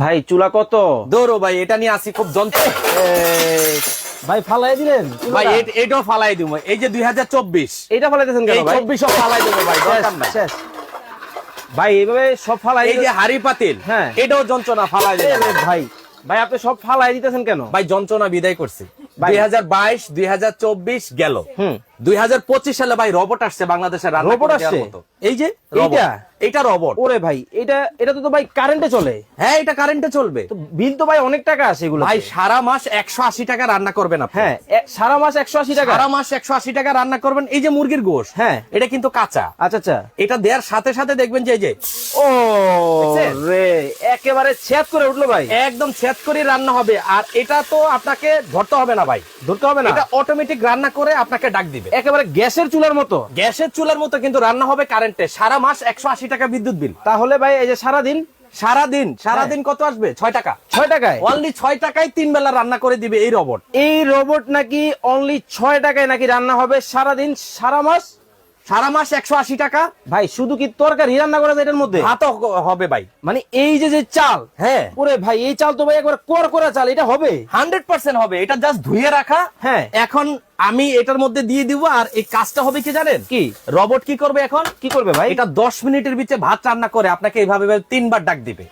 ভাই চুলা কত? দৌড়ো ভাই এটা নিয়ে আসি খুব যন্ত্র। ভাই ফালাই দিলেন? ভাই এটাও ফালাই দিব। এই যে দুই হাজার চব্বিশ। এইটা ফালাইতেছেন কেন এই ভাই? চব্বিশও ফালাই দেবো ভাই শেষ। ভাই এইভাবে সব ফালাই এই যে হাড়ি পাতিল হ্যাঁ। এটাও যন্ত্রণা ফালাই? দেবো ভাই ভাই আপনি সব ফালাই দিতেছেন কেন? ভাই যন্ত্রণা বিদায় করছি। দুই হাজার বাইশ দুই হাজার চব্বিশ গেল। হুম। দুই হাজার পঁচিশ সালে ভাই রবট আসছে বাংলাদেশের রোবট আসছে? এই যে রবট। এইটা রবট ওরে ভাই এটা এটা তো তো ভাই কারেন্টে চলে। হ্যাঁ এটা কারেন্টে চলবে। বিল তো ভাই অনেক টাকা আছে এগুলো ভাই সারা মাস একশো আশি টাকা রান্না করবেন আপনি। হ্যাঁ সারা মাস একশো আশি টাকা। সারা মাস একশো আশি টাকা রান্না করবেন। এই যে মুরগির গোশ হ্যাঁ। এটা কিন্তু কাঁচা। আচ্ছা আচ্ছা। এটা দেওয়ার সাথে সাথে দেখবেন যে যে ও রে একেবারে ছেদ করে উঠল ভাই। একদম ছেদ করে রান্না হবে। আর এটা তো আপনাকে ধরতে হবে না ভাই। ধরতে হবে না? এটা অটোমেটিক রান্না করে আপনাকে ডাক দিবে। একেবারে গ্যাসের চুলার মতো? গ্যাসের চুলার মতো কিন্তু রান্না হবে কারেন্টে সারা মাস একশো আশি টাকা বিদ্যুৎ বিল। তাহলে ভাই এই যে সারাদিন সারাদিন সারাদিন কত আসবে? ছয় টাকা। ছয় টাকায়? অনলি ছয় টাকায় তিন বেলা রান্না করে দিবে এই রোবট এই রোবট নাকি অনলি ছয় টাকায় নাকি রান্না হবে সারাদিন সারা মাস? সারা মাস একশো আশি টাকা। ভাই শুধু কি তরকারি? রান্না করা যায় এটার মধ্যে? ভাতও হবে ভাই। মানে এই যে যে চাল হ্যাঁ। ওরে ভাই এই চাল তো ভাই একবার কর করা চাল এটা হবে? হান্ড্রেড পার্সেন্ট হবে। এটা জাস্ট ধুয়ে রাখা। হ্যাঁ। এখন আমি এটার মধ্যে দিয়ে দিব আর এই কাজটা হবে কি জানেন? কি? রবট কি করবে এখন? কি করবে ভাই? এটা দশ মিনিটের ভিতরে ভাত রান্না করে আপনাকে এইভাবে তিনবার ডাক দিবে।